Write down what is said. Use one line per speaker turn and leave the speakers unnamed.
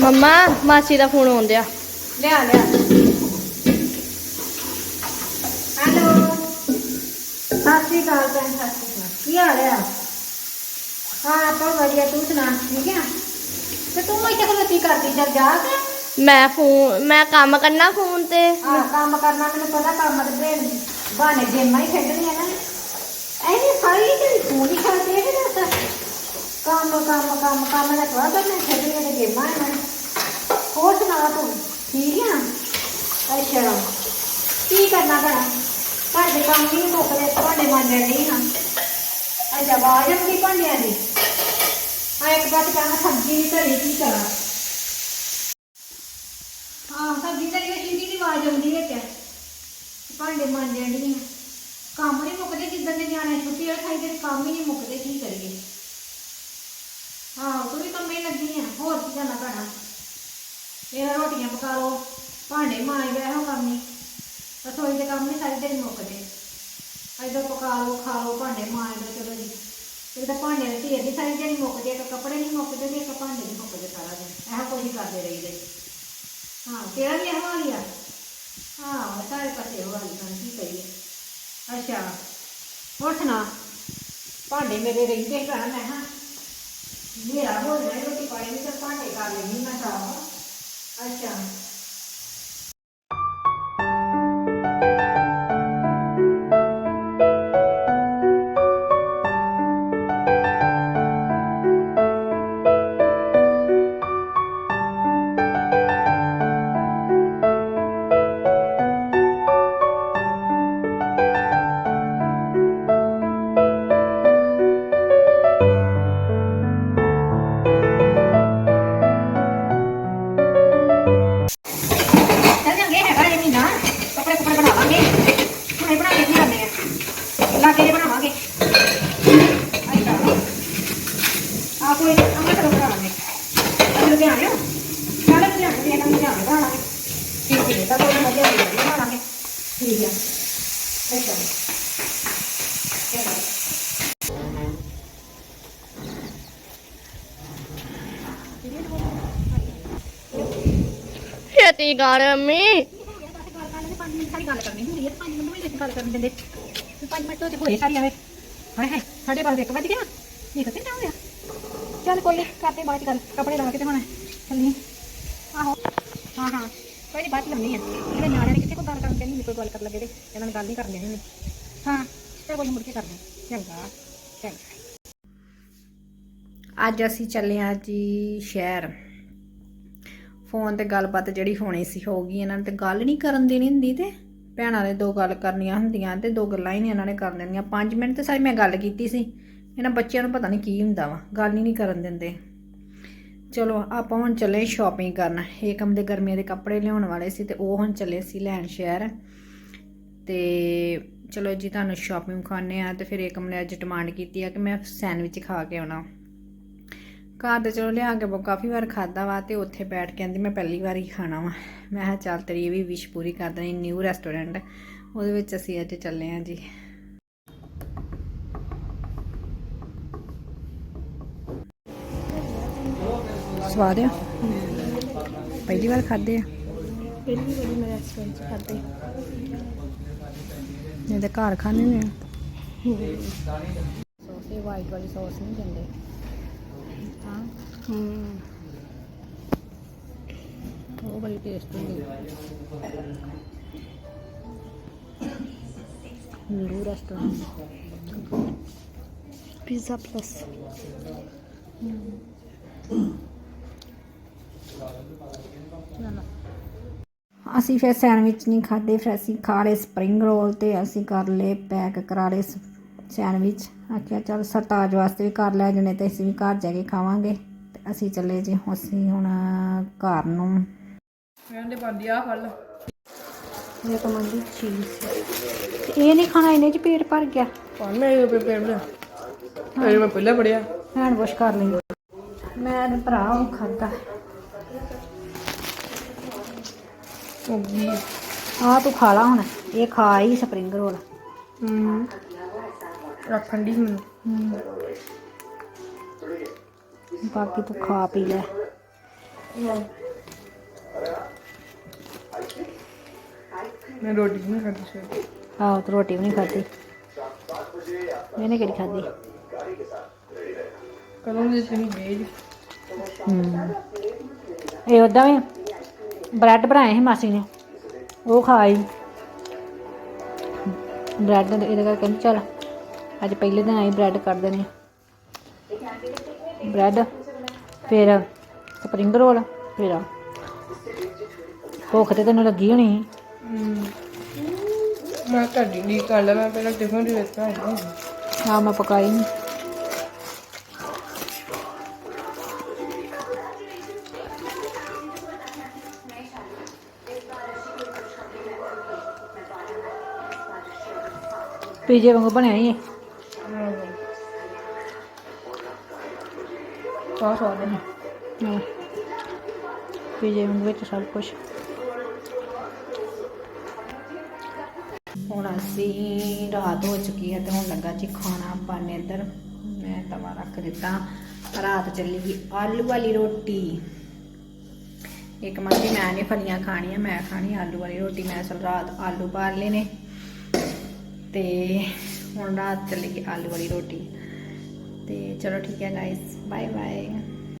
ਮੰਮਾ ਮਾਸੀ ਦਾ ਫੋਨ ਆਉਂਦਿਆ
ਲਿਆ ਲਿਆ। ਹੈਲੋ। ਸਤਿ ਸ਼੍ਰੀ ਅਕਾਲ ਭੈਣ ਸਤਿ ਸ਼੍ਰੀ ਅਕਾਲ। ਕੀ ਹਾਲ ਆ? ਹਾਂ ਆਪਾਂ ਵਧੀਆ। ਤੂੰ ਸੁਣਾ ਠੀਕ ਆ? ਤੇ ਤੂੰ ਇੱਥੇ ਖਲੋਤੀ ਕਰਦੀ ਚੱਲ ਜਾ ਕੇ।
ਮੈਂ ਫੋਨ ਮੈਂ ਕੰਮ ਕਰਨਾ ਫੋਨ ਤੇ।
ਆ ਕੰਮ ਕਰਨਾ ਮੈਨੂੰ ਪਤਾ ਕੰਮ ਦੇ ਬਾਨੇ ਗੇਮਾਂ ਹੀ ਖੇਡਣੀਆਂ ਨਾ। ਐਨੀ ਸਾਰੀ ਤੇ ਤੂੰ ਨਹੀਂ ਖੇਡਦੇ ਦੱਸ ਕੰਮ ਕੰਮ ਕੰਮ ਕੰਮ ਨਾ ਕਰਾ ਤਾਂ ਮੈਂ ਤੇ ਗੇਮਾਂ ਹੈ ਹੋਰ ਸੁਣਾ ਤੂੰ, ਠੀਕ ਆ? ਅੱਛਾ, ਕੀ ਕਰਨਾ ਭੈਣਾ? ਘਰ ਦੇ ਕੰਮ ਨਹੀਂ ਮੁੱਕਦੇ, ਭਾਂਡੇ ਮਾਂਜਣ ਨਹੀਂ ਹਾਂ। ਅੱਛਾ ਆਵਾਜ਼ ਆਉਂਦੀ ਭਾਂਡਿਆਂ ਦੀ। ਆ ਇੱਕ ਬਾਤ ਕਹਿਣਾ ਸਬਜ਼ੀ ਨਹੀਂ ਧਰੀ, ਕੀ ਕਰਾਂ? ਹਾਂ, ਸਬਜ਼ੀ ਧਰੀ ਹੋਈ ਸ਼ੀਦੀ ਦੀ ਆਵਾਜ਼ ਆਉਂਦੀ ਹੈ ਕਿਆ ਭਾਂਡੇ ਮਾਂਜਣ ਨਹੀਂ ਕੰਮ ਨਹੀਂ ਮੁੱਕਦੇ ਜਿੱਦਾਂ ਦੇ ਨਿਆਣੇ ਛੁੱਟੀ ਵਾਲੇ ਖਾਈ ਕੰਮ ਹੀ ਨਹੀਂ ਮੁੱਕਦੇ, ਕੀ ਕਰੀਏ ਹਾਂ ਤੂੰ ਵੀ ਕੰਮੇ ਲੱਗੀ ਆ ਹੋਰ ਕੀ ਕਰਨਾ ਪੈਣਾ ਇਹ ਰੋਟੀਆਂ ਪਕਾ ਲਓ। ਭਾਂਡੇ ਮਾਂਜ ਲਿਆ ਹੋ ਕੰਮ ਨਹੀਂ ਰਸੋਈ ਦੇ ਕੰਮ ਨਹੀਂ ਸਾਰੀ ਦਿਨ ਮੁੱਕਦੇ। ਇਧਰ ਪਕਾ ਲਓ ਖਾ ਲਓ ਭਾਂਡੇ ਮਾਂਜ ਲਓ ਚਲੋ ਜੀ। ਇਹ ਤਾਂ ਭਾਂਡੇ ਦੇ ਢੇਰ ਨਹੀਂ ਸਾਰੀ ਦਿਨ ਮੁੱਕਦੇ ਇੱਕ ਕੱਪੜੇ ਨਹੀਂ ਮੁੱਕਦੇ ਤੇ ਇੱਕ ਭਾਂਡੇ ਨਹੀਂ ਮੁੱਕਦੇ ਸਾਰਾ ਦਿਨ। ਇਹੋ ਕੁਝ ਹੀ ਕਰਦੇ ਰਹੀਦੇ। ਹਾਂ ਤੇਰਾ ਵੀ ਇਹੋ ਹਾਲ ਹੀ ਆ? ਹਾਂ ਸਾਰੇ ਪਾਸੇ ਇਹੋ ਹਾਲ ਹੀ ਆ, ਕੀ ਕਰੀਏ ਅੱਛਾ ਹੋਰ ਸੁਣਾ? ਭਾਂਡੇ ਮੇਰੇ ਰਹਿੰਦੇ ਘਰ ਮੈਂ ਹਾਂ ਮੇਰਾ ਹੋ ਜਾਏ ਰੋਟੀ ਪਾਣੀ ਵੀ ਤਾਂ ਭਾਂਡੇ ਕਰ ਲੈਣੀ ਮੈਂ ਸਾਰਾ ਅੱਛਾ ਲਾਗੇ ਜੇ ਬਣਾਵਾਂਗੇ। ਆ ਕੋਈ ਅੰਮ੍ਰਿਤ ਰੋ ਬਣਾਵਾਂਗੇ। ਅੱਜ ਲੁਧਿਆਣੇ ਹੋ ਚੱਲ ਲੁਧਿਆਣੇ ਦੇ ਨਾਲ ਲੁਧਿਆਣੇ ਬਣਾਵਾਂਗੇ ਠੀਕ ਹੈ ਤਾਂ ਕੋਈ ਮਜ਼ਾ ਨਹੀਂ ਬਣਾਵਾਂਗੇ। ਠੀਕ ਹੈ। ਅੱਛਾ। ਚਲੋ
ਛੇਤੀ ਕਰ
ਸਾਡੀ ਗੱਲ ਕਰਨੀ ਹੁੰਦੀ ਹੈ ਤੇ ਪੰਜ ਮਿੰਟ ਵਿੱਚ ਗੱਲ ਕਰਨ ਦਿੰਦੇ। ਤੇ ਪੰਜ ਮਿੰਟ ਤੇ ਹੋਏ ਸਾਰੀ ਆਵੇ ਹਾਏ ਹਾਏ ਸਾਡੇ ਬਾਅਦ ਇੱਕ ਵੱਜ ਗਿਆ ਨਹੀਂ ਕਿਤੇ ਨਾ ਹੋਇਆ ਚੱਲ ਕੋਈ ਨੀ, ਕਰਦੇ ਬਾਅਦ ਗੱਲ। ਕੱਪੜੇ ਲਾ ਕੇ ਤੇ ਹੁਣ ਚੱਲੀ। ਆਹੋ। ਹਾਂ ਹਾਂ। ਕੋਈ ਨਹੀਂ ਬਾਅਦ ਲੰਮੀ ਆ। ਇਹਦੇ ਨਿਆਣਿਆਂ ਨੇ ਕਿੱਥੇ ਕੋਈ ਗੱਲ ਕਰਨ ਦੇ ਕੋਈ ਗੱਲ ਕਰ ਲੱਗੇ ਤੇ ਇਹਨਾਂ ਨੇ ਗੱਲ ਨਹੀਂ ਕਰਨੀ ਹੁੰਦੀ ਹਾਂ ਤੇ ਕੋਈ ਮੁੜ ਕੇ ਕਰਦੇ ਚੰਗਾ ਚੰਗਾ। ਅੱਜ ਅਸੀਂ ਚੱਲੇ ਆ ਜੀ ਸ਼ਹਿਰ। ਫੋਨ ਤੇ ਗੱਲਬਾਤ ਜਿਹੜੀ ਹੋਣੀ ਸੀ ਹੋ ਗਈ ਇਹਨਾਂ ਨੇ ਤੇ ਗੱਲ ਨਹੀਂ ਕਰਨ ਦੇਣੀ ਹੁੰਦੀ ਤੇ। ਭੈਣਾਂ ਨੇ ਦੋ ਗੱਲ ਕਰਨੀਆਂ ਹੁੰਦੀਆਂ ਤੇ ਦੋ ਗੱਲਾਂ ਹੀ ਨਹੀਂ ਇਹਨਾਂ ਨੇ ਕਰ ਦੇਣੀਆਂ 5 ਮਿੰਟ ਤੇ ਸਾਰੀ ਮੈਂ ਗੱਲ ਕੀਤੀ ਸੀ। ਇਹਨਾਂ ਬੱਚਿਆਂ ਨੂੰ ਪਤਾ ਨਹੀਂ ਕੀ ਹੁੰਦਾ ਵਾ, ਗੱਲ ਹੀ ਨਹੀਂ ਕਰਨ ਦਿੰਦੇ। ਚਲੋ, ਆਪਾਂ ਹੁਣ ਚੱਲੇ ਸ਼ਾਪਿੰਗ ਕਰਨ। ਏਕਮ ਦੇ ਗਰਮੀਆਂ ਦੇ ਕੱਪੜੇ ਲਿਆਉਣ ਵਾਲੇ ਸੀ ਤੇ ਉਹ ਹੁਣ ਚੱਲੇ ਸੀ ਲੈਣ ਸ਼ਹਿਰ। ਤੇ ਚਲੋ ਜੀ, ਤੁਹਾਨੂੰ ਸ਼ਾਪਿੰਗ ਖਾਣੇ ਆ ਤੇ ਫਿਰ ਏਕਮ ਨੇ ਅੱਜ ਡਿਮਾਂਡ ਕੀਤੀ ਆ ਕਿ ਮੈਂ ਸੈਂਡਵਿਚ ਖਾ ਕੇ ਆਉਣਾ। ਘਰ ਤੇ ਚਲੋ ਲਿਆ ਕੇ ਬਹੁਤ ਕਾਫੀ ਵਾਰ ਖਾਦਾ ਵਾ ਤੇ ਉੱਥੇ ਬੈਠ ਕੇ ਕਹਿੰਦੀ ਮੈਂ ਪਹਿਲੀ ਵਾਰ ਹੀ ਖਾਣਾ ਵਾ। ਮੈਂ ਕਿਹਾ ਚੱਲ ਤੇਰੀ ਇਹ ਵੀ ਵਿਸ਼ ਪੂਰੀ ਕਰ ਦੇਣੀ ਨਿਊ ਰੈਸਟੋਰੈਂਟ ਉਹਦੇ ਵਿੱਚ ਅਸੀਂ ਅੱਜ ਚੱਲੇ ਆਂ ਜੀ। ਸਵਾਦ ਆ? ਪਹਿਲੀ ਵਾਰ ਖਾਦੇ ਆ?
ਪਹਿਲੀ ਵਾਰੀ ਮੈਂ ਰੈਸਟੋਰੈਂਟ 'ਚ ਖਾਦੇ
ਨਹੀਂ ਤਾਂ ਘਰ ਖਾਣੇ ਨੇ? ਸੌਸ ਵਾਈਟ ਵਾਲੀ ਸੌਸ ਨਹੀਂ ਦਿੰਦੇ। ਹੂੰ। ਉਹ ਬੜੀ ਟੇਸਟੀ ਹੁੰਦੀ ਨਿਊ ਰੈਸਟੋਰੈਂਟ
ਪੀਜ਼ਾ ਪਲੱਸ
ਅਸੀਂ ਫਿਰ ਸੈਂਡਵਿਚ ਨਹੀਂ ਖਾਦੇ ਫਿਰ ਅਸੀਂ ਖਾ ਲਏ ਸਪਰਿੰਗ ਰੋਲ ਤੇ ਅਸੀਂ ਕਰ ਲਏ ਪੈਕ ਕਰਾ ਲਏ ਸੈਂਡਵਿਚ ਆਖਿਆ ਚਲ ਸਰਤਾਜ ਵਾਸਤੇ ਵੀ ਕਰ ਲੈ ਜਣੇ ਤੇ ਅਸੀਂ ਵੀ ਘਰ ਜਾ ਕੇ ਖਾਵਾਂਗੇ। ਤੇ ਅਸੀਂ ਚੱਲੇ ਜੀ ਅਸੀਂ ਹੁਣ ਘਰ ਨੂੰ।
ਕਹਿੰਦੇ ਬੰਦੀ ਆ ਫਲ
ਇਹ ਤਾਂ ਮੰਦੀ ਚੀਜ਼ ਇਹ ਨਹੀਂ ਖਾਣਾ ਇਹਨੇ ਚ ਪੇਟ ਭਰ ਗਿਆ।
ਪਾਣ ਮੇਰੇ ਪੇ ਪੇੜ ਦੇ ਇਹ ਮੈਂ ਪਹਿਲਾਂ ਪੜਿਆ।
ਹੈਂਡ ਵਾਸ਼ ਕਰ ਲਈ। ਮੈਂ ਤੇ ਭਰਾ ਉਹ ਖਾਦਾ ਆ ਤੂੰ ਖਾ ਲਾ ਹੁਣ। ਇਹ ਖਾ ਹੀ ਸਪਰਿੰਗ ਰੋਲ।
ਹੂੰ। ਰੱਖਣ ਦੀ ਮੈਨੂੰ।
ਬਾਕੀ ਤੂੰ ਖਾ ਪੀ ਲੈ।
ਮੈਂ ਰੋਟੀ ਨਹੀਂ ਖਾਦੀ ਸਵੇਰੇ।
ਆਹੋ ਤੂੰ ਰੋਟੀ ਵੀ ਨਹੀਂ ਖਾਧੀ। ਇਹਨੇ ਕਿਹੜੀ ਖਾਧੀ?
ਕਦੋਂ ਦੇ ਤੁਸੀਂ ਵੇਜ?
ਹੂੰ। ਇਹ ਉਦਾਂ ਵੀ ਬ੍ਰੈਡ ਬਣਾਏ ਸੀ ਮਾਸੀ ਨੇ। ਉਹ ਖਾਈ ਬ੍ਰੈਡ ਇਹਦੇ ਕਰਕੇ ਕਹਿੰਦੀ ਚੱਲ ਅੱਜ ਪਹਿਲੇ ਦਿਨ ਆਈ ਬ੍ਰੈਡ ਕੱਢ ਦੇਣੇ ਬ੍ਰੈਡ ਫਿਰ ਸਪਰਿੰਗ ਰੋਲ ਫਿਰ। ਭੁੱਖ ਤੇ ਤੈਨੂੰ ਲੱਗੀ ਹੋਣੀ।
ਮੈਂ ਤੁਹਾਡੀ ਨਹੀਂ ਕਰ ਲਾ ਮੈਂ ਪਹਿਲਾਂ ਟਿਫਨ ਦੇ ਆਈ
ਹਾਂ ਮੈਂ ਪਕਾਈ ਨਹੀਂ ਪੀਜੇ ਵਾਂਗੂ ਬਣਿਆ ਹੀ
ਸਾਹ ਸਾਹ ਦੇ
ਹੈ। ਪੀਜੇ ਵਾਂਗੂ ਵਿੱਚ ਸਭ ਕੁਝ ਹੁਣ ਅਸੀਂ ਰਾਤ ਹੋ ਚੁੱਕੀ ਹੈ ਤੇ ਹੁਣ ਲੱਗਾ ਜੀ ਖਾਣਾ ਆਪਾਂ ਨੇ ਇੱਧਰ। ਮੈਂ ਤਵਾ ਰੱਖ ਦਿੱਤਾ। ਰਾਤ ਚੱਲੀ ਗਈ ਆਲੂ ਵਾਲੀ ਰੋਟੀ। ਇੱਕ ਮੰਦੀ ਮੈਂ ਨੇ ਫਲੀਆਂ ਖਾਣੀਆਂ ਮੈਂ ਖਾਣੀ ਆਲੂ ਵਾਲੀ ਰੋਟੀ। ਮੈਂ ਅਸਲ ਰਾਤ ਆਲੂ ਪਾਲ ਲਏ ਨੇ। ਤੇ ਹੁਣ ਰਾਤ ਚੱਲੀ ਗਈ ਆਲੂ ਵਾਲੀ ਰੋਟੀ। ਤੇ ਚਲੋ ਠੀਕ ਹੈ ਗਾਇਸ ਬਾਏ ਬਾਏ